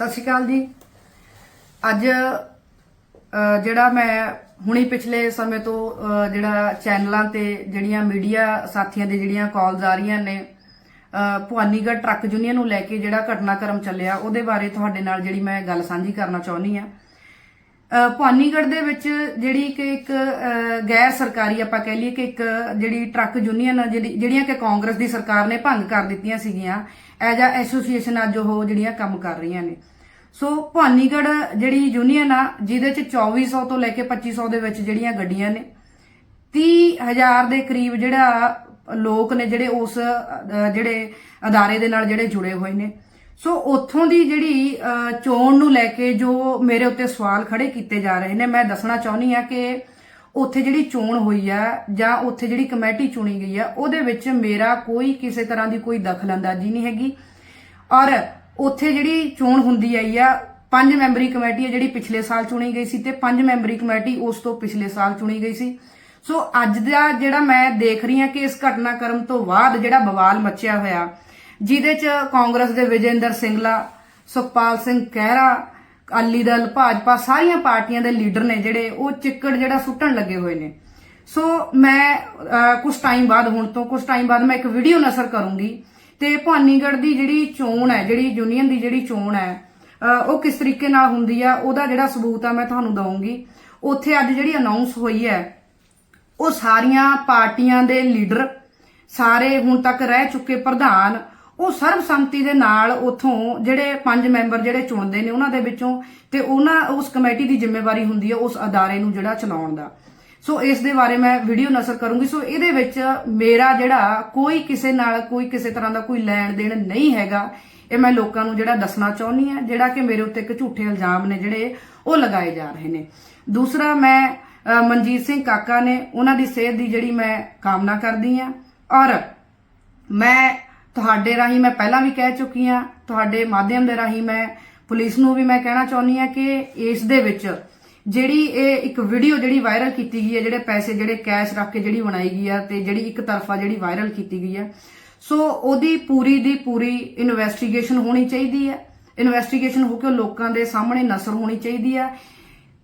ਸਤਿ ਸ਼੍ਰੀ ਅਕਾਲ ਜੀ। ਅੱਜ ਜਿਹੜਾ ਮੈਂ ਹੁਣੀ ਪਿਛਲੇ ਸਮੇਂ ਤੋਂ ਜਿਹੜਾ ਚੈਨਲਾਂ ਤੇ ਜਿਹੜੀਆਂ ਮੀਡੀਆ ਸਾਥੀਆਂ ਦੇ ਜਿਹੜੀਆਂ ਕਾਲਸ ਆ ਰਹੀਆਂ ਨੇ ਅ, ਭਵਾਨੀਗੜ੍ਹ ਟਰੱਕ ਯੂਨੀਅਨ ਨੂੰ ਲੈ ਕੇ ਜਿਹੜਾ ਘਟਨਾਕ੍ਰਮ ਚੱਲਿਆ ਉਹਦੇ ਬਾਰੇ ਤੁਹਾਡੇ ਨਾਲ ਜਿਹੜੀ ਮੈਂ ਗੱਲ ਸਾਂਝੀ ਕਰਨਾ ਚਾਹੁੰਦੀ ਆ ਅ, ਭਵਾਨੀਗੜ੍ਹ ਦੇ ਵਿੱਚ ਜਿਹੜੀ ਕਿ ਇੱਕ ਗੈਰ ਸਰਕਾਰੀ ਆਪਾਂ ਕਹਿ ਲਈਏ ਕਿ ਇੱਕ ਜਿਹੜੀ ਟਰੱਕ ਯੂਨੀਅਨ ਜਿਹੜੀ ਜਿਹੜੀਆਂ ਕਿ ਕਾਂਗਰਸ ਦੀ ਸਰਕਾਰ ਨੇ ਭੰਗ ਕਰ ਦਿੱਤੀਆਂ ਸੀਗੀਆਂ ਐਜ ਆ ਐਸੋਸੀਏਸ਼ਨ ਅੱਜ ਉਹ ਜਿਹੜੀਆਂ ਕੰਮ ਕਰ ਰਹੀਆਂ ਨੇ। ਸੋ ਭਵਾਨੀਗੜ੍ਹ ਜਿਹੜੀ ਯੂਨੀਅਨ ਆ, ਜਿਹਦੇ ਚ 2400 ਤੋਂ ਲੈ ਕੇ 2500 ਦੇ ਵਿੱਚ ਜਿਹੜੀਆਂ ਗੱਡੀਆਂ ਨੇ 30000 ਦੇ ਕਰੀਬ ਜਿਹੜਾ ਲੋਕ ਨੇ ਜਿਹੜੇ ਉਸ ਜਿਹੜੇ ਅਦਾਰੇ ਦੇ ਨਾਲ ਜਿਹੜੇ ਜੁੜੇ ਹੋਏ ਨੇ। ਸੋ ਉੱਥੋਂ ਦੀ ਜਿਹੜੀ ਚੋਣ ਨੂੰ ਲੈ ਕੇ ਜੋ ਮੇਰੇ ਉੱਤੇ ਸਵਾਲ ਖੜੇ ਕੀਤੇ ਜਾ ਰਹੇ ਨੇ, ਮੈਂ ਦੱਸਣਾ ਚਾਹੁੰਦੀ ਆ ਕਿ ਉੱਥੇ ਜਿਹੜੀ ਚੋਣ ਹੋਈ ਆ, ਜਾਂ ਉੱਥੇ ਜਿਹੜੀ ਕਮੇਟੀ ਚੁਣੀ ਗਈ ਆ, ਉਹਦੇ ਵਿੱਚ ਮੇਰਾ ਕੋਈ ਕਿਸੇ ਤਰ੍ਹਾਂ ਦੀ ਕੋਈ ਦਖਲਅੰਦਾਜ਼ੀ ਨਹੀਂ ਹੈਗੀ। ਔਰ ਉੱਥੇ ਜਿਹੜੀ ਚੋਣ ਹੁੰਦੀ ਆਈ ਆ, ਪੰਜ ਮੈਂਬਰੀ ਕਮੇਟੀ ਹੈ ਜਿਹੜੀ ਪਿਛਲੇ ਸਾਲ ਚੁਣੀ ਗਈ ਸੀ ਤੇ ਪੰਜ ਮੈਂਬਰੀ ਕਮੇਟੀ ਉਸ ਤੋਂ ਪਿਛਲੇ ਸਾਲ ਚੁਣੀ ਗਈ ਸੀ। ਸੋ ਅੱਜ ਦਾ ਜਿਹੜਾ ਮੈਂ ਦੇਖ ਰਹੀ ਹਾਂ ਕਿ ਇਸ ਘਟਨਾਕ੍ਰਮ ਤੋਂ ਬਾਅਦ ਜਿਹੜਾ ਬਵਾਲ ਮੱਚਿਆ ਹੋਇਆ, ਜਿਹਦੇ ਚ ਕਾਂਗਰਸ ਦੇ ਵਿਜੇਂਦਰ ਸਿੰਗਲਾ, ਸੁਖਪਾਲ ਸਿੰਘ ਖਹਿਰਾ ਅਕਾਲੀ ਦਲ, ਭਾਜਪਾ ਸਾਰੀਆਂ ਪਾਰਟੀਆਂ ਦੇ ਲੀਡਰ ਨੇ ਜਿਹੜੇ, ਉਹ ਚਿੱਕੜ ਜਿਹੜਾ ਸੁੱਟਣ ਲੱਗੇ ਹੋਏ ਨੇ। ਸੋ ਮੈਂ ਕੁਝ ਟਾਈਮ ਬਾਅਦ, ਹੁਣ ਤੋਂ ਕੁਝ ਟਾਈਮ ਬਾਅਦ ਮੈਂ ਇੱਕ ਵੀਡੀਓ ਨਸ਼ਰ ਕਰੂੰਗੀ। ਤੇ ਭਵਾਨੀਗੜ੍ਹ ਦੀ ਜਿਹੜੀ ਚੋਣ ਹੈ, ਜਿਹੜੀ ਯੂਨੀਅਨ ਦੀ ਜਿਹੜੀ ਚੋਣ ਹੈ ਉਹ ਕਿਸ ਤਰੀਕੇ ਨਾਲ ਹੁੰਦੀ ਆ, ਉਹਦਾ ਜਿਹੜਾ ਸਬੂਤ ਆ ਮੈਂ ਤੁਹਾਨੂੰ ਦਵਾਂਗੀ ਉੱਥੇ ਅੱਜ ਜਿਹੜੀ ਅਨਾਉਂਸ ਹੋਈ ਹੈ, ਉਹ ਸਾਰੀਆਂ ਪਾਰਟੀਆਂ ਦੇ ਲੀਡਰ, ਸਾਰੇ ਹੁਣ ਤੱਕ ਰਹਿ ਚੁੱਕੇ ਪ੍ਰਧਾਨ, ਉਹ ਸਰਬਸੰਮਤੀ ਦੇ ਨਾਲ ਉਥੋਂ ਜਿਹੜੇ ਪੰਜ ਮੈਂਬਰ ਜਿਹੜੇ ਚੁਣਦੇ ਨੇ, ਉਹਨਾਂ ਦੇ ਵਿੱਚੋਂ ਤੇ ਉਹਨਾਂ, ਉਸ ਕਮੇਟੀ ਦੀ ਜ਼ਿੰਮੇਵਾਰੀ ਹੁੰਦੀ ਹੈ ਉਸ ਅਦਾਰੇ ਨੂੰ ਜਿਹੜਾ ਚਲਾਉਣ ਦਾ। ਸੋ ਇਸ ਦੇ ਬਾਰੇ ਮੈਂ ਵੀਡੀਓ ਨਸ਼ਰ ਕਰੂੰਗੀ। ਸੋ ਇਹਦੇ ਵਿੱਚ ਮੇਰਾ ਜਿਹੜਾ ਕੋਈ ਕਿਸੇ ਨਾਲ ਕੋਈ ਕਿਸੇ ਤਰ੍ਹਾਂ ਦਾ ਕੋਈ ਲੈਣ ਦੇਣ ਨਹੀਂ ਹੈਗਾ। ਇਹ ਮੈਂ ਲੋਕਾਂ ਨੂੰ ਜਿਹੜਾ ਦੱਸਣਾ ਚਾਹੁੰਦੀ ਆ ਜਿਹੜਾ ਕਿ ਮੇਰੇ ਉੱਤੇ ਇੱਕ ਝੂਠੇ ਇਲਜ਼ਾਮ ਨੇ ਜਿਹੜੇ ਉਹ ਲਗਾਏ ਜਾ ਰਹੇ ਨੇ। ਦੂਸਰਾ, ਮੈਂ ਮਨਜੀਤ ਸਿੰਘ ਕਾਕਾ ਨੇ ਉਹਨਾਂ ਦੀ ਸਿਹਤ ਦੀ ਜਿਹੜੀ ਮੈਂ ਕਾਮਨਾ ਕਰਦੀ ਆ ਔਰ ਮੈਂ ਤੁਹਾਡੇ ਰਾਹੀਂ ਮੈਂ ਪਹਿਲਾਂ ਵੀ ਕਹਿ ਚੁੱਕੀ ਆ ਤੁਹਾਡੇ ਮਾਧਿਅਮ ਦੇ ਰਾਹੀਂ ਮੈਂ, ਪੁਲਿਸ ਨੂੰ ਵੀ ਮੈਂ ਕਹਿਣਾ ਚਾਹੁੰਦੀ ਆ ਕਿ ਇਸ ਦੇ ਵਿੱਚ ਜਿਹੜੀ ਇਹ ਇੱਕ ਵੀਡੀਓ ਜਿਹੜੀ ਵਾਇਰਲ ਕੀਤੀ ਗਈ ਹੈ, ਜਿਹੜੇ ਪੈਸੇ, ਜਿਹੜੇ ਕੈਸ਼ ਰੱਖ ਕੇ ਜਿਹੜੀ ਬਣਾਈ ਗਈ ਆ ਤੇ ਜਿਹੜੀ ਇੱਕ ਤਰਫਾ ਜਿਹੜੀ ਵਾਇਰਲ ਕੀਤੀ ਗਈ ਹੈ ਸੋ ਉਹਦੀ ਪੂਰੀ ਦੀ ਪੂਰੀ ਇਨਵੈਸਟੀਗੇਸ਼ਨ ਹੋਣੀ ਚਾਹੀਦੀ ਹੈ ਇਨਵੈਸਟੀਗੇਸ਼ਨ ਹੋ ਕੇ ਲੋਕਾਂ ਦੇ ਸਾਹਮਣੇ ਨਸਰ ਹੋਣੀ ਚਾਹੀਦੀ ਹੈ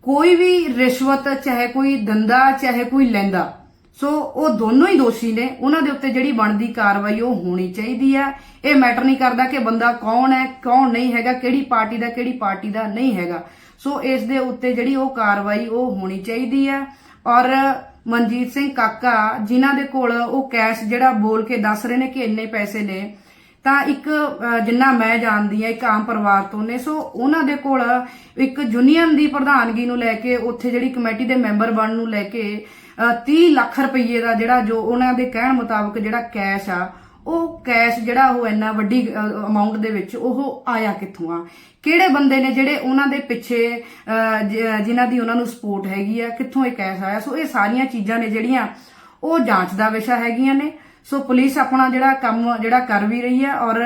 ਕੋਈ ਵੀ ਰਿਸ਼ਵਤ, ਚਾਹੇ ਕੋਈ ਦੰਦਾ, ਚਾਹੇ ਕੋਈ ਲੈਂਦਾ ਸੋ ਉਹ ਦੋਨੋਂ ਹੀ ਦੋਸ਼ੀ ਨੇ, ਉਹਨਾਂ ਦੇ ਉੱਤੇ ਜਿਹੜੀ ਬਣਦੀ ਕਾਰਵਾਈ ਉਹ ਹੋਣੀ ਚਾਹੀਦੀ ਹੈ ਇਹ ਮੈਟਰ ਨਹੀਂ ਕਰਦਾ ਕਿ ਬੰਦਾ ਕੌਣ ਹੈ, ਕੌਣ ਨਹੀਂ ਹੈਗਾ, ਕਿਹੜੀ ਪਾਰਟੀ ਦਾ, ਕਿਹੜੀ ਪਾਰਟੀ ਦਾ ਨਹੀਂ ਹੈਗਾ। ਸੋ ਇਸ ਦੇ ਉੱਤੇ ਜਿਹੜੀ ਉਹ ਕਾਰਵਾਈ ਉਹ ਹੋਣੀ ਚਾਹੀਦੀ ਹੈ ਔਰ ਮਨਜੀਤ ਸਿੰਘ ਕਾਕਾ ਜਿਨ੍ਹਾਂ ਦੇ ਕੋਲ ਉਹ ਕੈਸ਼ ਜਿਹੜਾ ਬੋਲ ਕੇ ਦੱਸ ਰਹੇ ਨੇ ਕਿ ਇੰਨੇ ਪੈਸੇ ਨੇ ਤਾਂ ਇੱਕ ਜਿੰਨਾ ਮੈਂ ਜਾਣਦੀ ਆ ਇੱਕ ਆਮ ਪਰਿਵਾਰ ਤੋਂ ਨੇ ਸੋ ਉਹਨਾਂ ਦੇ ਕੋਲ ਇੱਕ ਯੂਨੀਅਨ ਦੀ ਪ੍ਰਧਾਨਗੀ ਨੂੰ ਲੈ ਕੇ ਉੱਥੇ ਜਿਹੜੀ ਕਮੇਟੀ ਦੇ ਮੈਂਬਰ ਬਣਨ ਨੂੰ ਲੈ ਕੇ ਅ, 30 ਲੱਖ ਰੁਪਏ ਦਾ ਜਿਹੜਾ ਜੋ ਉਹਨਾਂ ਦੇ ਕਹਿਣ ਮੁਤਾਬਕ ਜਿਹੜਾ ਕੈਸ਼ ਆ ਉਹ ਕੈਸ਼ ਜਿਹੜਾ ਉਹ ਇੰਨਾ ਵੱਡੀ ਅਮਾਉਂਟ ਦੇ ਵਿੱਚ ਉਹ ਆਇਆ ਕਿੱਥੋਂ ਆ? ਕਿਹੜੇ ਬੰਦੇ ਨੇ ਜਿਹੜੇ ਉਹਨਾਂ ਦੇ ਪਿੱਛੇ ਅ, ਜਿਨ੍ਹਾਂ ਦੀ ਉਹਨਾਂ ਨੂੰ ਸਪੋਰਟ ਹੈਗੀ ਆ ਕਿੱਥੋਂ ਇਹ ਕੈਸ਼ ਆਇਆ? ਸੋ ਇਹ ਸਾਰੀਆਂ ਚੀਜ਼ਾਂ ਨੇ ਜਿਹੜੀਆਂ ਉਹ ਜਾਂਚ ਦਾ ਵਿਸ਼ਾ ਹੈਗੀਆਂ ਨੇ। ਸੋ ਪੁਲਿਸ ਆਪਣਾ ਜਿਹੜਾ ਕੰਮ ਜਿਹੜਾ ਕਰ ਵੀ ਰਹੀ ਹੈ ਔਰ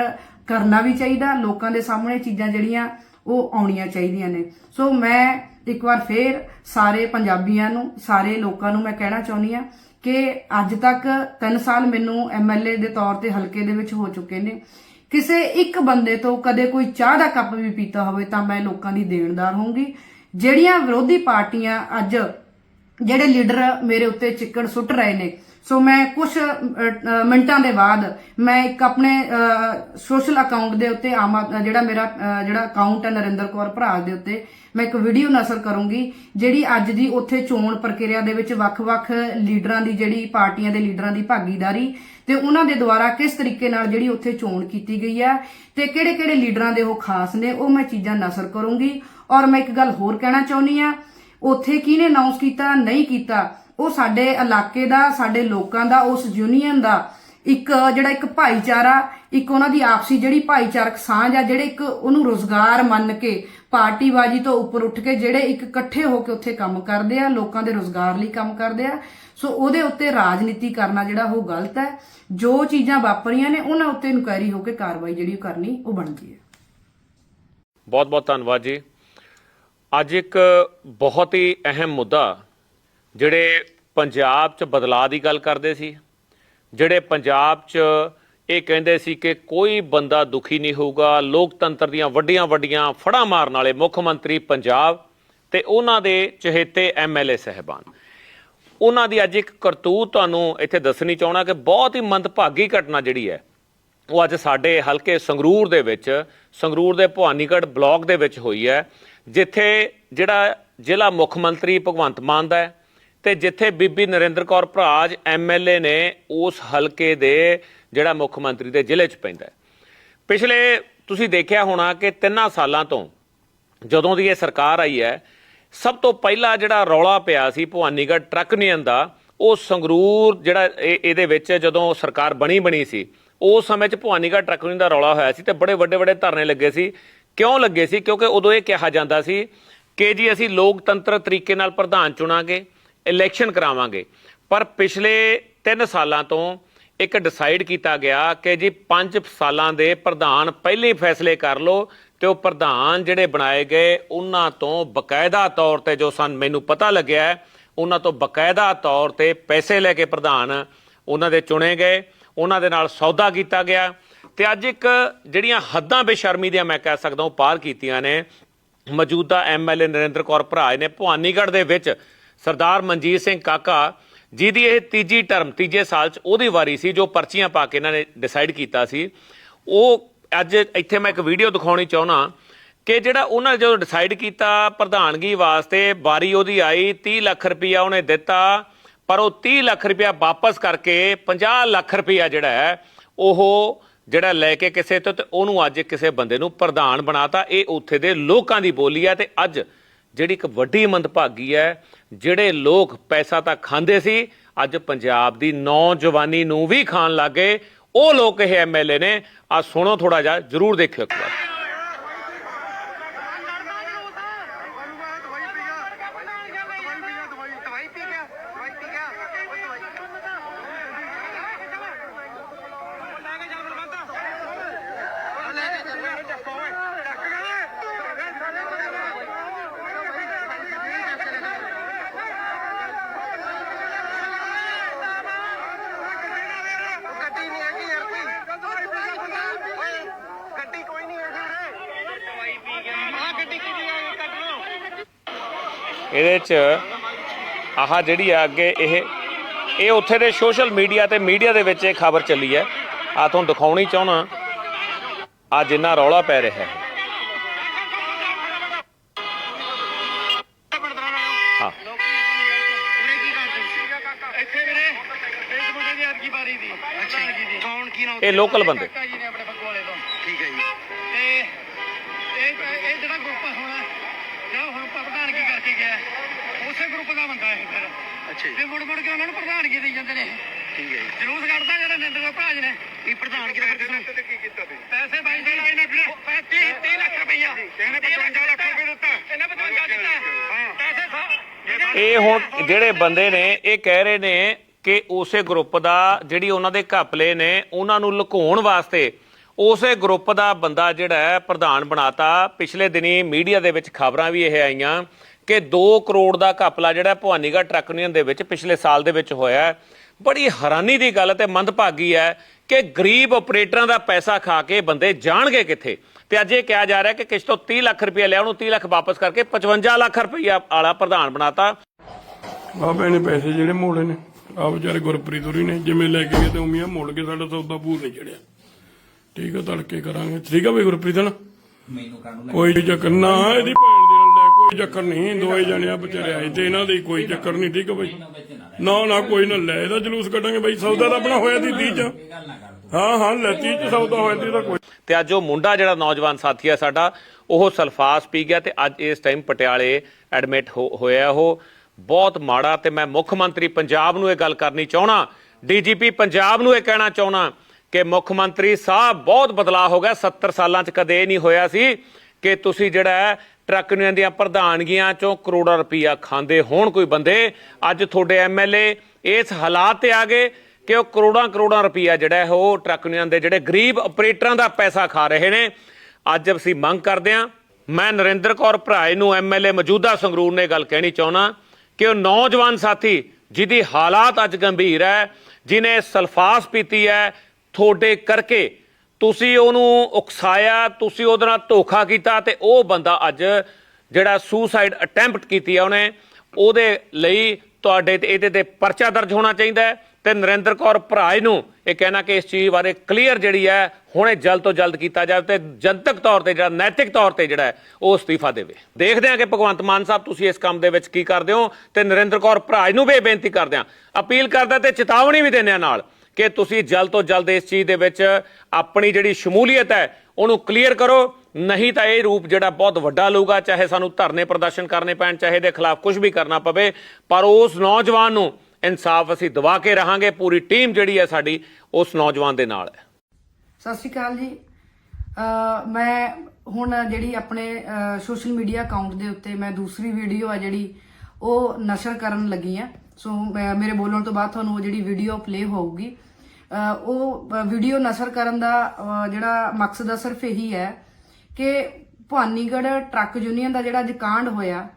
ਕਰਨਾ ਵੀ ਚਾਹੀਦਾ ਲੋਕਾਂ ਦੇ ਸਾਹਮਣੇ ਚੀਜ਼ਾਂ ਜਿਹੜੀਆਂ ਉਹ ਆਉਣੀਆਂ ਚਾਹੀਦੀਆਂ ਨੇ। ਸੋ ਮੈਂ ਇੱਕ ਵਾਰ ਫੇਰ ਸਾਰੇ ਪੰਜਾਬੀਆਂ ਨੂੰ ਸਾਰੇ ਲੋਕਾਂ ਨੂੰ ਮੈਂ ਕਹਿਣਾ ਚਾਹੁੰਦੀ ਆ ਕਿ ਅੱਜ ਤੱਕ 3 ਸਾਲ ਮੈਨੂੰ ਐਮਐਲਏ ਦੇ ਤੌਰ ਤੇ ਹਲਕੇ ਦੇ ਵਿੱਚ ਹੋ ਚੁੱਕੇ ਨੇ। ਕਿਸੇ ਇੱਕ ਬੰਦੇ ਤੋਂ ਕਦੇ ਕੋਈ ਚਾਹ ਦਾ ਕੱਪ ਵੀ ਪੀਤਾ ਹੋਵੇ ਤਾਂ ਮੈਂ ਲੋਕਾਂ ਦੀ ਦੇਣਦਾਰ ਹੋਊਂਗੀ। ਜਿਹੜੀਆਂ ਵਿਰੋਧੀ ਪਾਰਟੀਆਂ ਅੱਜ ਜਿਹੜੇ ਲੀਡਰ ਮੇਰੇ ਉੱਤੇ ਚਿੱਕੜ ਸੁੱਟ ਰਹੇ ਨੇ। ਸੋ ਮੈਂ ਕੁਝ ਮਿੰਟਾਂ ਦੇ ਬਾਅਦ ਮੈਂ ਇੱਕ ਆਪਣੇ ਸੋਸ਼ਲ ਅਕਾਊਂਟ ਦੇ ਉੱਤੇ ਆਮ ਆਦ- ਜਿਹੜਾ ਮੇਰਾ ਜਿਹੜਾ ਅਕਾਊਂਟ ਹੈ ਨਰਿੰਦਰ ਕੌਰ ਭਰਾ ਦੇ ਉੱਤੇ, ਮੈਂ ਇੱਕ ਵੀਡੀਓ ਨਸ਼ਰ ਕਰੂੰਗੀ, ਜਿਹੜੀ ਅੱਜ ਦੀ ਉੱਥੇ ਚੋਣ ਪ੍ਰਕਿਰਿਆ ਦੇ ਵਿੱਚ ਵੱਖ-ਵੱਖ ਲੀਡਰਾਂ ਦੀ ਜਿਹੜੀ ਪਾਰਟੀਆਂ ਦੇ ਲੀਡਰਾਂ ਦੀ ਭਾਗੀਦਾਰੀ ਤੇ ਉਹਨਾਂ ਦੇ ਦੁਆਰਾ ਕਿਸ ਤਰੀਕੇ ਨਾਲ ਜਿਹੜੀ ਉੱਥੇ ਚੋਣ ਕੀਤੀ ਗਈ ਹੈ ਤੇ ਕਿਹੜੇ-ਕਿਹੜੇ ਲੀਡਰਾਂ ਦੇ ਉਹ ਖਾਸ ਨੇ, ਉਹ ਮੈਂ ਚੀਜ਼ਾਂ ਨਸ਼ਰ ਕਰੂੰਗੀ। ਔਰ ਮੈਂ ਇੱਕ ਗੱਲ ਹੋਰ ਕਹਿਣਾ ਚਾਹੁੰਦੀ ਆ ਉੱਥੇ ਕਿਹਨੇ ਅਨਾਉਂਸ ਕੀਤਾ, ਨਹੀਂ ਕੀਤਾ? ਉਹ ਸਾਡੇ ਇਲਾਕੇ ਦਾ, ਸਾਡੇ ਲੋਕਾਂ ਦਾ, ਉਸ ਯੂਨੀਅਨ ਦਾ ਇੱਕ ਜਿਹੜਾ ਇੱਕ ਭਾਈਚਾਰਾ, ਇੱਕ ਉਹਨਾਂ ਦੀ ਆਪਸੀ ਜਿਹੜੀ ਭਾਈਚਾਰਕ ਸਾਂਝ ਆ, ਜਿਹੜੇ ਇੱਕ ਉਹਨੂੰ ਰੋਜ਼ਗਾਰ ਮੰਨ ਕੇ, ਪਾਰਟੀਬਾਜ਼ੀ ਤੋਂ ਉੱਪਰ ਉੱਠ ਕੇ ਜਿਹੜੇ ਇੱਕ ਇਕੱਠੇ ਹੋ ਕੇ ਉੱਥੇ ਕੰਮ ਕਰਦੇ ਆ, ਲੋਕਾਂ ਦੇ ਰੋਜ਼ਗਾਰ ਲਈ ਕੰਮ ਕਰਦੇ ਆ। ਸੋ ਉਹਦੇ ਉੱਤੇ ਰਾਜਨੀਤੀ ਕਰਨਾ ਜਿਹੜਾ ਉਹ ਗਲਤ ਹੈ। ਜੋ ਚੀਜ਼ਾਂ ਵਾਪਰੀਆਂ ਨੇ, ਉਹਨਾਂ ਉੱਤੇ ਇਨਕੁਆਇਰੀ ਹੋ ਕੇ ਕਾਰਵਾਈ ਜਿਹੜੀ ਉਹ ਕਰਨੀ, ਉਹ ਬਣਦੀ ਹੈ। ਬਹੁਤ ਬਹੁਤ ਧੰਨਵਾਦ ਜੀ। ਅੱਜ ਇੱਕ ਬਹੁਤ ਹੀ ਅਹਿਮ ਮੁੱਦਾ, ਜਿਹੜੇ ਪੰਜਾਬ 'ਚ ਬਦਲਾਅ ਦੀ ਗੱਲ ਕਰਦੇ ਸੀ, ਜਿਹੜੇ ਪੰਜਾਬ 'ਚ ਇਹ ਕਹਿੰਦੇ ਸੀ ਕਿ ਕੋਈ ਬੰਦਾ ਦੁਖੀ ਨਹੀਂ ਹੋਊਗਾ, ਲੋਕਤੰਤਰ ਦੀਆਂ ਵੱਡੀਆਂ ਵੱਡੀਆਂ ਫੜਾਂ ਮਾਰਨ ਵਾਲੇ ਮੁੱਖ ਮੰਤਰੀ ਪੰਜਾਬ ਤੇ ਉਹਨਾਂ ਦੇ ਚਹੇਤੇ ਐਮਐਲਏ ਸਹਿਬਾਨ। ਉਹਨਾਂ ਦੀ ਅੱਜ ਇੱਕ ਕਰਤੂਤ ਤੁਹਾਨੂੰ ਇੱਥੇ ਦੱਸਣੀ ਚਾਹਣਾ ਕਿ ਬਹੁਤ ਹੀ ਮੰਦਭਾਗੀ ਘਟਨਾ ਜਿਹੜੀ ਹੈ, ਉਹ ਅੱਜ ਸਾਡੇ ਹਲਕੇ ਸੰਗਰੂਰ ਦੇ ਵਿੱਚ, ਸੰਗਰੂਰ ਦੇ ਭਵਾਨੀਗੜ੍ਹ ਬਲਾਕ ਦੇ ਵਿੱਚ ਹੋਈ ਹੈ। ਜਿੱਥੇ ਜਿਹੜਾ ਜ਼ਿਲ੍ਹਾ ਮੁੱਖ ਮੰਤਰੀ ਭਗਵੰਤ ਮਾਨ ਦਾ ਹੈ ਤੇ ਜਿੱਥੇ ਬੀਬੀ ਨਰਿੰਦਰ ਕੌਰ ਭਰਾਜ ਐਮਐਲਏ ਨੇ ਉਸ ਹਲਕੇ ਦੇ ਜਿਹੜਾ ਮੁੱਖ ਮੰਤਰੀ ਦੇ ਜ਼ਿਲ੍ਹੇ 'ਚ ਪੈਂਦਾ ਹੈ। ਪਿਛਲੇ ਤੁਸੀਂ ਦੇਖਿਆ ਹੋਣਾ ਕਿ ਤਿੰਨਾਂ ਸਾਲਾਂ ਤੋਂ ਜਦੋਂ ਦੀ ਇਹ ਸਰਕਾਰ ਆਈ ਹੈ, ਸਭ ਤੋਂ ਪਹਿਲਾਂ ਜਿਹੜਾ ਰੌਲਾ ਪਿਆ ਸੀ ਭਵਾਨੀਗੜ੍ਹ ਟਰੱਕ ਯੂਨੀਅਨ ਦਾ, ਉਹ ਸੰਗਰੂਰ ਜਿਹੜਾ ਇਹ- ਇਹਦੇ ਵਿੱਚ ਜਦੋਂ ਸਰਕਾਰ ਬਣੀ ਬਣੀ ਸੀ, ਉਸ ਸਮੇਂ 'ਚ ਭਵਾਨੀਗੜ੍ਹ ਟਰੱਕ ਯੂਨੀਅਨ ਦਾ ਰੌਲਾ ਹੋਇਆ ਸੀ ਤੇ ਬੜੇ ਵੱਡੇ ਵੱਡੇ ਧਰਨੇ ਲੱਗੇ ਸੀ ਕਿਉਂ ਲੱਗੇ ਸੀ? ਕਿਉਂਕਿ ਉਦੋਂ ਇਹ ਕਿਹਾ ਜਾਂਦਾ ਸੀ ਕਿ ਜੀ ਅਸੀਂ ਲੋਕਤੰਤਰ ਤਰੀਕੇ ਨਾਲ ਪ੍ਰਧਾਨ ਚੁਣਾਂਗੇ, ਇਲੈਕਸ਼ਨ ਕਰਾਵਾਂਗੇ। ਪਰ ਪਿਛਲੇ 3 ਸਾਲਾਂ ਤੋਂ ਇੱਕ ਡਿਸਾਈਡ ਕੀਤਾ ਗਿਆ ਕਿ ਜੀ 5 ਸਾਲਾਂ ਦੇ ਪ੍ਰਧਾਨ ਪਹਿਲੇ ਫੈਸਲੇ ਕਰ ਲਓ ਤੇ ਉਹ ਪ੍ਰਧਾਨ ਜਿਹੜੇ ਬਣਾਏ ਗਏ ਉਹਨਾਂ ਤੋਂ ਬਕਾਇਦਾ ਤੌਰ ਤੇ ਜੋ ਸਨ, ਮੈਨੂੰ ਪਤਾ ਲੱਗਿਆ ਉਹਨਾਂ ਤੋਂ ਬਕਾਇਦਾ ਤੌਰ ਤੇ ਪੈਸੇ ਲੈ ਕੇ ਪ੍ਰਧਾਨ ਉਹਨਾਂ ਦੇ ਚੁਣੇ ਗਏ। ਉਹਨਾਂ ਦੇ ਨਾਲ ਸੌਦਾ ਕੀਤਾ ਗਿਆ। ਤੇ ਅੱਜ ਇੱਕ ਜਿਹੜੀਆਂ ਹੱਦਾਂ ਬੇਸ਼ਰਮੀ ਦੀਆਂ ਮੈਂ ਕਹਿ ਸਕਦਾ ਉਹ ਪਾਰ ਕੀਤੀਆਂ ਨੇ। ਮੌਜੂਦਾ ਐਮਐਲਏ ਨਰਿੰਦਰ ਕੌਰ ਭਰਾਜ ਨੇ ਭਵਾਨੀਗੜ੍ਹ ਦੇ ਵਿੱਚ ਸਰਦਾਰ ਮਨਜੀਤ ਸਿੰਘ ਕਾਕਾ ਜਿਹਦੀ ਇਹ ਤੀਜੀ ਟਰਮ, ਤੀਜੇ ਸਾਲ ਚ ਉਹਦੀ ਵਾਰੀ ਸੀ, ਜੋ ਪਰਚੀਆਂ ਪਾ ਕੇ ਇਹਨਾਂ ਨੇ ਡਿਸਾਈਡ ਕੀਤਾ ਸੀ। ਉਹ ਅੱਜ ਇੱਥੇ ਮੈਂ ਇੱਕ ਵੀਡੀਓ ਦਿਖਾਉਣੀ ਚਾਹੁੰਦਾ ਕਿ ਜਿਹੜਾ ਉਹਨਾਂ ਨੇ ਜਦੋਂ ਡਿਸਾਈਡ ਕੀਤਾ ਪ੍ਰਧਾਨਗੀ ਵਾਸਤੇ, ਵਾਰੀ ਉਹਦੀ ਆਈ 30 ਲੱਖ ਰੁਪਇਆ ਉਹਨੇ ਦਿੱਤਾ, ਪਰ ਉਹ 30 ਲੱਖ ਰੁਪਇਆ ਵਾਪਸ ਕਰਕੇ 50 ਲੱਖ ਰੁਪਇਆ ਜਿਹੜਾ ਹੈ, ਉਹ ਜਿਹੜਾ ਲੈ ਕੇ ਕਿਸੇ ਤੋਂ ਤੇ ਉਹਨੂੰ ਅੱਜ ਕਿਸੇ ਬੰਦੇ ਨੂੰ ਪ੍ਰਧਾਨ ਬਣਾਤਾ, ਇਹ ਉੱਥੇ ਦੇ ਲੋਕਾਂ ਦੀ ਬੋਲੀ ਹੈ ਤੇ ਅੱਜ ਜਿਹੜੀ ਇੱਕ ਵੱਡੀ ਮੰਦਭਾਗੀ ਹੈ, ਜਿਹੜੇ ਲੋਕ ਪੈਸਾ ਤਾਂ ਖਾਂਦੇ ਸੀ, ਅੱਜ ਪੰਜਾਬ ਦੀ ਨੌਜਵਾਨੀ ਨੂੰ ਵੀ ਖਾਣ ਲੱਗੇ ਉਹ ਲੋਕ ਇਹ ਐਮਐਲਏ ਨੇ ਆ ਸੁਣੋ ਥੋੜਾ ਜਿਹਾ, ਜਰੂਰ ਦੇਖਿਓ ਇੱਕ ਵਾਰ ਦਵਾਈ ਪੀ ਗਿਆ ਦਵਾਈ ਪੀ ਗਿਆ ਲੈ ਕੇ ਚੱਲ ਬਲਵੰਤ ਲੈ ਕੇ ਚੱਲ ਮੇਰੇ ਚੱਕੋ ਓਏ ਚੱਕ ਗੱਡੀ ਨਹੀਂ ਹੈਗੀ ਯਾਰ ਕੋਈ ਓਏ ਗੱਡੀ ਕੋਈ ਨਹੀਂ ਹੈਗੀ ਵੀਰੇ ਦਵਾਈ ਪੀ ਗਿਆ ਆ ਗੱਡੀ ਕਿਹਦੀ ਆ ਕੱਢ ਲਓ ਇਹਦੇ ਚ ਆਹ ਜਿਹੜੀ ਆ ਅੱਗੇ ਇਹ ਇਹ ਉੱਥੇ ਦੇ ਸੋਸ਼ਲ ਮੀਡੀਆ ਤੇ ਮੀਡੀਆ ਦੇ ਵਿੱਚ ਇਹ ਖਬਰ ਚੱਲੀ ਹੈ। ਆ ਤੁਹਾਨੂੰ ਦਿਖਾਉਣੀ ਚਾਹਣਾ ਆ ਜਿੰਨਾ ਰੌਲਾ ਪੈ ਰਿਹਾ ਹੈ। ਹਾਂ। ਉਰੇ ਕੀ ਕਰਦੇ ਸੀ ਇੱਥੇ ਵੀਰੇ ਕਰਕੇ ਗਿਆ ਉਸੇ ਗਰੁੱਪ ਦਾ ਬੰਦਾ ਇਹ ਫਿਰ। ਅੱਛਾ ਤੇ ਮੁੜ ਮੁੜ ਕੇ ਉਹਨਾਂ ਨੂੰ ਪ੍ਰਧਾਨਗੀ ਦੇਈ ਜਾਂਦੇ ਨੇ ਠੀਕ ਹੈ ਜੀ। ਜਲੂਸ ਕੱਢਦਾ ਜਿਹੜਾ ਨਿੰਦਰ ਭਾਜ ਨੇ ਇਹ ਪ੍ਰਧਾਨਗੀ ਦਾ ਫਿਰ ਕੀ ਕੀਤਾ ਤੇ ਪੈਸੇ ਬਾਈ ਦੇ ਲਾਏ ਨੇ ਫਿਰ 30 ਲੱਖ ਰੁਪਈਆ। ਇਹਨੇ 55 ਲੱਖ ਰੁਪਏ ਦਿੱਤਾ। ਇਹਨੇ 55 ਦਿੱਤਾ। ਹਾਂ। ਪੈਸੇ ਸਾ ਇਹ ਹੁਣ ਜਿਹੜੇ ਬੰਦੇ ਨੇ ਇਹ ਕਹਿ ਰਹੇ ਨੇ ਕਿ ਉਸੇ ਗਰੁੱਪ ਦਾ ਜਿਹੜੀ ਉਹਨਾਂ ਦੇ ਘਪਲੇ ਨੇ ਉਹਨਾਂ ਨੂੰ ਲੁਕਾਉਣ ਵਾਸਤੇ ਉਸੇ ਗਰੁੱਪ ਦਾ ਬੰਦਾ ਜਿਹੜਾ ਹੈ ਪ੍ਰਧਾਨ ਬਣਾਤਾ। ਪਿਛਲੇ ਦਿਨੀ ਮੀਡੀਆ ਦੇ ਵਿੱਚ ਖਬਰਾਂ ਵੀ ਇਹ ਆਈਆਂ ਕਿ 2 ਕਰੋੜ ਦਾ ਘਪਲਾ ਜਿਹੜਾ ਭਵਾਨੀਗੜ੍ਹ ਟਰੱਕ ਯੂਨੀਅਨ ਦੇ ਵਿੱਚ ਪਿਛਲੇ ਸਾਲ ਦੇ ਵਿੱਚ ਹੋਇਆ ਹੈ। ਬੜੀ ਹੈਰਾਨੀ ਦੀ ਗੱਲ ਤੇ ਮੰਦਭਾਗੀ ਹੈ ਕਿ ਗਰੀਬ ਆਪਰੇਟਰਾਂ ਦਾ ਪੈਸਾ ਖਾ ਕੇ ਬੰਦੇ ਜਾਣਗੇ ਕਿੱਥੇ। ਤੇ ਅੱਜ ਇਹ ਕਿਹਾ ਜਾ ਰਿਹਾ ਕਿ ਕਿਸ ਤੋਂ 30 ਲੱਖ ਰੁਪਏ ਲਿਆ ਉਹਨੂੰ 30 ਲੱਖ ਵਾਪਸ ਕਰਕੇ 55 ਲੱਖ ਰੁਪਈਆ ਵਾਲਾ ਪ੍ਰਧਾਨ ਬਣਾਤਾ। ਆ ਨੇ ਪੈਸੇ ਜਿਹੜੇ ਮੋੜੇ ਨੇ ਆ ਵਿਚਾਰੇ ਗੁਰਪ੍ਰੀਤ ਹੋਰੀ ਨੇ ਜਿਵੇਂ ਲੈ ਕੇ ਗਏ ਤੇ ਉਮੀਆਂ ਮੋੜ ਕੇ ਸਾਡਾ ਸੌਦਾ ਪੂਰ ਨਹੀਂ ਚੜਿਆ। ਠੀਕ ਆ ਤੜਕੇ ਕਰਾਂਗੇ। ਠੀਕ ਆ ਬਈ ਗੁਰਪ੍ਰੀਤ ਨਾ ਮੈਨੂੰ ਕਾਹਨੂੰ ਕੋਈ ਚੱਕਰ ਨਾ ਇਹਦੀ ਭੈਣ ਚੱਕਰ ਨਹੀਂ, ਦੋਏ ਜਣਿਆ ਵਿਚਾਰੇ ਆਏ ਤੇ ਇਹਨਾਂ ਦੀ ਕੋਈ ਚੱਕਰ ਨਹੀਂ, ਠੀਕ ਆ ਬਈ? ਨਾ ਨਾ, ਕੋਈ ਨਾ, ਲੈ ਇਹਦਾ ਜਲੂਸ ਕੱਢਾਂਗੇ ਬਈ, ਸੌਦਾ ਤਾਂ ਆਪਣਾ ਹੋਇਆ ਦੀ 30 ਚ। ਹਾਂ ਹਾਂ, ਲੈ 30 ਚ ਸੌਦਾ ਹੋਇਆ ਦੀ ਤਾਂ ਕੋਈ ਤੇ ਅੱਜ ਉਹ ਮੁੰਡਾ ਜਿਹੜਾ ਨੌਜਵਾਨ ਸਾਥੀ ਹੈ ਸਾਡਾ, ਉਹ ਸਲਫਾਸ ਪੀ ਗਿਆ ਤੇ ਅੱਜ ਇਸ ਟਾਈਮ ਪਟਿਆਲੇ ਐਡਮਿਟ ਹੋਇਆ ਉਹ। ਬਹੁਤ ਮਾੜਾ ਤੇ ਮੈਂ ਮੁੱਖ ਮੰਤਰੀ ਪੰਜਾਬ ਨੂੰ ਇਹ ਗੱਲ ਕਰਨੀ ਚਾਹਣਾ ਡੀਜੀਪੀ ਪੰਜਾਬ ਨੂੰ ਇਹ ਕਹਿਣਾ ਚਾਹਣਾ ਕਿ ਮੁੱਖ ਮੰਤਰੀ ਸਾਹਿਬ ਬਹੁਤ ਬਦਲਾਅ ਹੋ ਗਿਆ 70 ਸਾਲਾਂ 'ਚ ਕਦੇ ਨਹੀਂ ਹੋਇਆ ਸੀ। ਕਿ ਤੁਸੀਂ ਜਿਹੜਾ ਟਰੱਕ ਯੂਨੀਅਨ ਦੀਆਂ ਪ੍ਰਧਾਨਗੀਆਂ ਚੋਂ ਕਰੋੜਾਂ ਰੁਪਈਆ ਖਾਂਦੇ ਹੋਣ ਕੋਈ ਬੰਦੇ। ਅੱਜ ਤੁਹਾਡੇ ਐਮਐਲਏ ਇਸ ਹਾਲਾਤ ਤੇ ਆ ਗਏ ਕਿ ਉਹ ਕਰੋੜਾਂ ਕਰੋੜਾਂ ਰੁਪਈਆ ਜਿਹੜਾ ਹੈ ਉਹ ਟਰੱਕ ਯੂਨੀਅਨ ਦੇ ਜਿਹੜੇ ਗਰੀਬ ਆਪਰੇਟਰਾਂ ਦਾ ਪੈਸਾ ਖਾ ਰਹੇ ਨੇ। ਅੱਜ ਅਸੀਂ ਮੰਗ ਕਰਦੇ ਹਾਂ, ਮੈਂ ਨਰਿੰਦਰ ਕੌਰ ਭਰਾਏ ਨੂੰ ਐਮਐਲਏ ਮੌਜੂਦਾ ਸੰਗਰੂਰ ਨੇ ਗੱਲ ਕਹਿਣੀ ਚਾਹੁੰਦਾ ਕਿ ਉਹ ਨੌਜਵਾਨ ਸਾਥੀ ਜਿਹਦੀ ਹਾਲਾਤ ਅੱਜ ਗੰਭੀਰ ਹੈ ਜਿਨੇ ਸਲਫਾਸ ਪੀਤੀ ਹੈ, ਤੁਹਾਡੇ ਕਰਕੇ ਤੁਸੀਂ ਉਹਨੂੰ ਉਕਸਾਇਆ, ਤੁਸੀਂ ਉਹਦੇ ਨਾਲ ਧੋਖਾ ਕੀਤਾ ਤੇ ਉਹ ਬੰਦਾ ਅੱਜ ਜਿਹੜਾ ਸੁਸਾਈਡ ਅਟੈਂਪਟ ਕੀਤੀ ਆ ਉਹਨੇ, ਉਹਦੇ ਲਈ ਤੁਹਾਡੇ ਤੇ ਇਹਦੇ ਤੇ ਪਰਚਾ ਦਰਜ ਹੋਣਾ ਚਾਹੀਦਾ ਹੈ ਤੇ ਨਰਿੰਦਰ ਕੌਰ ਭਰਾਜ ਨੂੰ ਇਹ ਕਹਿਣਾ ਕਿ ਇਸ ਚੀਜ਼ ਬਾਰੇ ਕਲੀਅਰ ਜਿਹੜੀ ਹੈ, ਹੁਣੇ ਜਲਦ ਤੋਂ ਜਲਦ ਕੀਤਾ ਜਾਵੇ ਤੇ ਜਨਤਕ ਤੌਰ ਤੇ ਜਿਹੜਾ ਨੈਤਿਕ ਤੌਰ ਤੇ ਜਿਹੜਾ ਉਹ ਅਸਤੀਫਾ ਦੇਵੇ। ਦੇਖਦੇ ਹਾਂ ਕਿ ਭਗਵੰਤ ਮਾਨ ਸਾਹਿਬ, ਤੁਸੀਂ ਇਸ ਕੰਮ ਦੇ ਵਿੱਚ ਕੀ ਕਰਦੇ ਹੋ ਤੇ ਨਰਿੰਦਰ ਕੌਰ ਭਰਾਜ ਨੂੰ ਵੀ ਇਹ ਬੇਨਤੀ ਕਰਦੇ ਹਾਂ। ਅਪੀਲ ਕਰਦਾ ਤੇ ਚੇਤਾਵਨੀ ਵੀ ਦਿੰਦੇ ਆ ਨਾਲ। ਕਿ ਤੁਸੀਂ ਜਲਦ ਤੋਂ ਜਲਦ ਇਸ ਚੀਜ਼ ਦੇ ਵਿੱਚ ਆਪਣੀ ਜਿਹੜੀ ਸ਼ਮੂਲੀਅਤ ਹੈ, ਉਹਨੂੰ ਕਲੀਅਰ ਕਰੋ। ਨਹੀਂ ਤਾਂ ਇਹ ਰੂਪ ਜਿਹੜਾ ਬਹੁਤ ਵੱਡਾ ਲਊਗਾ, ਚਾਹੇ ਸਾਨੂੰ ਧਰਨੇ ਪ੍ਰਦਰਸ਼ਨ ਕਰਨੇ ਪੈਣ, ਚਾਹੇ ਦੇ ਖਿਲਾਫ ਕੁਝ ਵੀ ਕਰਨਾ ਪਵੇ, ਪਰ ਉਸ ਨੌਜਵਾਨ ਨੂੰ ਇਨਸਾਫ ਅਸੀਂ ਦਵਾ ਕੇ ਰਹਾਂਗੇ। ਪੂਰੀ ਟੀਮ ਜਿਹੜੀ ਹੈ ਸਾਡੀ, ਉਸ ਨੌਜਵਾਨ ਦੇ ਨਾਲ ਹੈ। ਸਤਿ ਸ਼੍ਰੀ ਅਕਾਲ ਜੀ। ਮੈਂ ਹੁਣ ਜਿਹੜੀ ਆਪਣੇ ਸੋਸ਼ਲ ਮੀਡੀਆ ਅਕਾਊਂਟ ਦੇ ਉੱਤੇ ਮੈਂ ਦੂਸਰੀ ਵੀਡੀਓ ਆ ਜਿਹੜੀ, ਉਹ ਨਸ਼ਰ ਕਰਨ ਲੱਗੀ ਆ। ਸੋ ਮੈਂ- ਮੇਰੇ ਬੋਲਣ ਤੋਂ ਬਾਅਦ ਤੁਹਾਨੂੰ ਉਹ ਜਿਹੜੀ ਵੀਡੀਓ ਪਲੇ ਹੋਊਗੀ ਉਹ ਵੀਡੀਓ ਨਸ਼ਰ ਕਰਨ ਦਾ ਜਿਹੜਾ ਮਕਸਦ ਆ ਸਿਰਫ ਇਹੀ ਹੈ ਕਿ ਭਵਾਨੀਗੜ੍ਹ ਟਰੱਕ ਯੂਨੀਅਨ ਦਾ ਜਿਹੜਾ ਅੱਜ ਕਾਂਡ ਹੋਇਆ,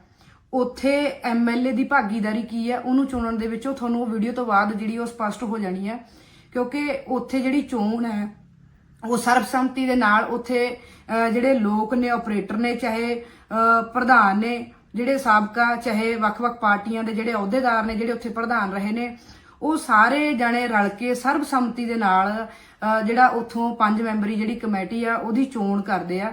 ਉੱਥੇ ਐਮਐਲਏ ਦੀ ਭਾਗੀਦਾਰੀ ਕੀ ਹੈ, ਉਹਨੂੰ ਚੁਣਨ ਦੇ ਵਿੱਚ ਉਹ ਤੁਹਾਨੂੰ ਉਹ ਵੀਡੀਓ ਤੋਂ ਬਾਅਦ ਜਿਹੜੀ ਉਹ ਸਪਸ਼ਟ ਹੋ ਜਾਣੀ ਹੈ, ਕਿਉਂਕਿ ਉੱਥੇ ਜਿਹੜੀ ਚੋਣ ਹੈ, ਉਹ ਸਰਬਸੰਮਤੀ ਦੇ ਨਾਲ ਉੱਥੇ ਜਿਹੜੇ ਲੋਕ ਨੇ ਆਪਰੇਟਰ ਨੇ, ਚਾਹੇ ਪ੍ਰਧਾਨ ਨੇ ਜਿਹੜੇ ਸਾਬਕਾ ਚਾਹੇ ਵੱਖ-ਵੱਖ ਪਾਰਟੀਆਂ ਦੇ ਜਿਹੜੇ ਅਹੁਦੇਦਾਰ ਨੇ, ਜਿਹੜੇ ਉੱਥੇ ਪ੍ਰਧਾਨ ਰਹੇ ਨੇ, ਉਹ ਸਾਰੇ ਜਣੇ ਰਲ ਕੇ ਸਰਬਸੰਮਤੀ ਦੇ ਨਾਲ ਜਿਹੜਾ ਉੱਥੋਂ ਪੰਜ ਮੈਂਬਰੀ ਜਿਹੜੀ ਕਮੇਟੀ ਆ, ਉਹਦੀ ਚੋਣ ਕਰਦੇ ਆ।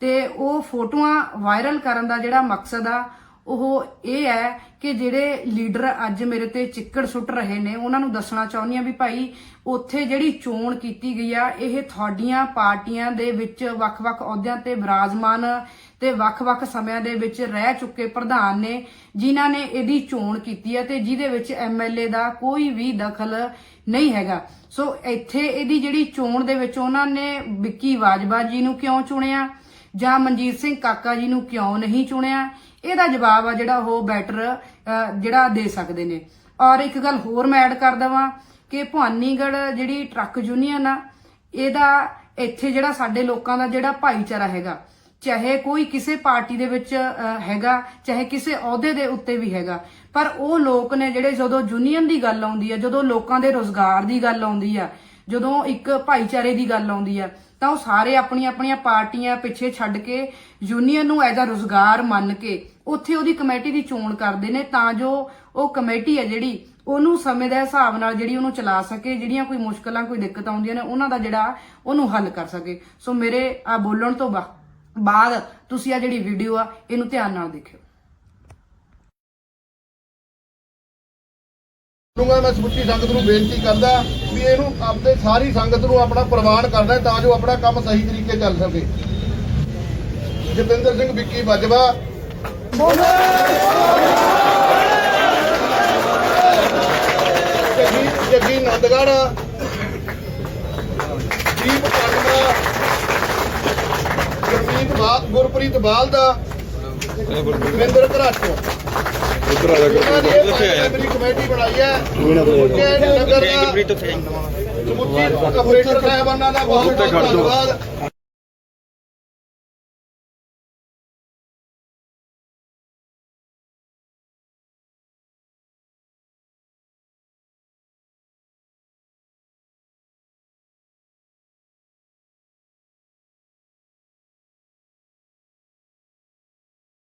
ਤੇ ਉਹ ਫੋਟੋਆਂ ਵਾਇਰਲ ਕਰਨ ਦਾ ਜਿਹੜਾ ਮਕਸਦ ਆ ਉਹ ਇਹ ਹੈ ਕਿ ਜਿਹੜੇ ਲੀਡਰ ਅੱਜ ਮੇਰੇ ਤੇ ਚਿੱਕੜ ਸੁੱਟ ਰਹੇ ਨੇ, ਉਹਨਾਂ ਨੂੰ ਦੱਸਣਾ ਚਾਹੁੰਦੀ ਆ ਵੀ ਭਾਈ ਉੱਥੇ ਜਿਹੜੀ ਚੋਣ ਕੀਤੀ ਗਈ ਆ, ਇਹ ਤੁਹਾਡੀਆਂ ਪਾਰਟੀਆਂ ਦੇ ਵਿੱਚ ਵੱਖ-ਵੱਖ ਅਹੁਦਿਆਂ ਤੇ ਵਿਰਾਜਮਾਨ ਤੇ ਵੱਖ-ਵੱਖ ਸਮਿਆਂ ਦੇ ਵਿੱਚ ਰਹਿ ਚੁੱਕੇ ਪ੍ਰਧਾਨ ਨੇ, ਜਿਨ੍ਹਾਂ ਨੇ ਇਹਦੀ ਚੋਣ ਕੀਤੀ ਹੈ ਤੇ ਜਿਹਦੇ ਵਿੱਚ ਐਮਐਲਏ ਦਾ ਕੋਈ ਵੀ ਦਖਲ ਨਹੀਂ ਹੈਗਾ। ਸੋ ਇੱਥੇ ਇਹਦੀ ਜਿਹੜੀ ਚੋਣ ਦੇ ਵਿੱਚ ਉਹਨਾਂ ਨੇ ਵਿੱਕੀ ਵਾਜਵਾ ਜੀ ਨੂੰ ਕਿਉਂ ਚੁਣਿਆ? ਜਾਂ ਮਨਜੀਤ ਸਿੰਘ ਕਾਕਾ ਜੀ ਨੂੰ ਕਿਉਂ ਨਹੀਂ ਚੁਣਿਆ? ਇਹਦਾ ਜਵਾਬ ਆ ਜਿਹੜਾ ਉਹ ਬੈਟਰ ਜਿਹੜਾ ਦੇ ਸਕਦੇ ਨੇ। ਔਰ ਇੱਕ ਗੱਲ ਹੋਰ ਮੈਂ ਐਡ ਕਰ ਦਵਾਂ ਕਿ ਭਵਾਨੀਗੜ੍ਹ ਜਿਹੜੀ ਟਰੱਕ ਯੂਨੀਅਨ ਆ, ਇਹਦਾ ਇੱਥੇ ਜਿਹੜਾ ਸਾਡੇ ਲੋਕਾਂ ਦਾ ਜਿਹੜਾ ਭਾਈਚਾਰਾ ਹੈਗਾ, ਚਾਹੇ ਕੋਈ ਕਿਸੇ ਪਾਰਟੀ ਦੇ ਵਿੱਚ ਹੈਗਾ, ਚਾਹੇ ਕਿਸੇ ਅਹੁਦੇ ਦੇ ਉੱਤੇ ਵੀ ਹੈਗਾ, ਪਰ ਉਹ ਲੋਕ ਨੇ ਜਿਹੜੇ ਜਦੋਂ ਯੂਨੀਅਨ ਦੀ ਗੱਲ ਆਉਂਦੀ ਆ, ਜਦੋਂ ਲੋਕਾਂ ਦੇ ਰੋਜ਼ਗਾਰ ਦੀ ਗੱਲ ਆਉਂਦੀ ਆ ਜਦੋਂ ਇੱਕ ਭਾਈਚਾਰੇ ਦੀ ਗੱਲ ਆਉਂਦੀ ਹੈ ਤਾਂ ਉਹ ਸਾਰੇ ਆਪਣੀਆਂ ਆਪਣੀਆਂ ਪਾਰਟੀਆਂ ਪਿੱਛੇ ਛੱਡ ਕੇ ਯੂਨੀਅਨ ਨੂੰ ਐਜ਼ ਅ ਰੋਜ਼ਗਾਰ ਮੰਨ ਕੇ ਉੱਥੇ ਉਹਦੀ ਕਮੇਟੀ ਦੀ ਚੋਣ ਕਰਦੇ ਨੇ ਤਾਂ ਜੋ ਉਹ ਕਮੇਟੀ ਹੈ ਜਿਹੜੀ, ਉਹਨੂੰ ਸਮੇਂ ਦੇ ਹਿਸਾਬ ਨਾਲ ਜਿਹੜੀ ਉਹਨੂੰ ਚਲਾ ਸਕੇ, ਜਿਹੜੀਆਂ ਕੋਈ ਮੁਸ਼ਕਲਾਂ, ਕੋਈ ਦਿੱਕਤ ਆਉਂਦੀਆਂ ਨੇ, ਉਹਨਾਂ ਦਾ ਜਿਹੜਾ ਉਹਨੂੰ ਹੱਲ ਕਰ ਸਕੇ। ਸੋ ਮੇਰੇ ਆ ਬੋਲਣ ਤੋਂ ਬਾ- ਬਾਅਦ ਤੁਸੀਂ ਆ ਜਿਹੜੀ ਵੀਡੀਓ ਆ, ਇਹਨੂੰ ਧਿਆਨ ਨਾਲ ਦੇਖਿਓ। ਨੂੰ ਮੈਂ ਸਮੁੱਚੀ ਸੰਗਤ ਨੂੰ ਬੇਨਤੀ ਕਰਦਾ ਵੀ ਇਹਨੂੰ ਆਪਦੇ ਸਾਰੀ ਸੰਗਤ ਨੂੰ ਆਪਣਾ ਪ੍ਰਵਾਨ ਕਰਨਾ ਹੈ ਤਾਂ ਜੋ ਆਪਣਾ ਕੰਮ ਸਹੀ ਤਰੀਕੇ ਚੱਲ ਸਕੇ। ਜਤਿੰਦਰ ਸਿੰਘ ਵਿੱਕੀ ਬਾਜਵਾ। ਜੱਗੀ ਜੱਗੀ ਨੰਦਗੜ ਦੀਪ ਗੁਰਮੀਤ ਬਾਲ ਗੁਰਪ੍ਰੀਤ ਬਾਲ ਦਾ। ਵਿੰਦਰ ਘਰਾਟੋ। ਪੰਜ ਮੈਂਬਰੀ ਕਮੇਟੀ ਬਣਾਈ ਹੈ। ਨਗਰ ਦਾ ਸਮੁੱਚੀ ਆਪਰੇਟਰ ਸਾਹਿਬਾਨਾਂ ਦਾ ਬਹੁਤ ਬਹੁਤ ਧੰਨਵਾਦ।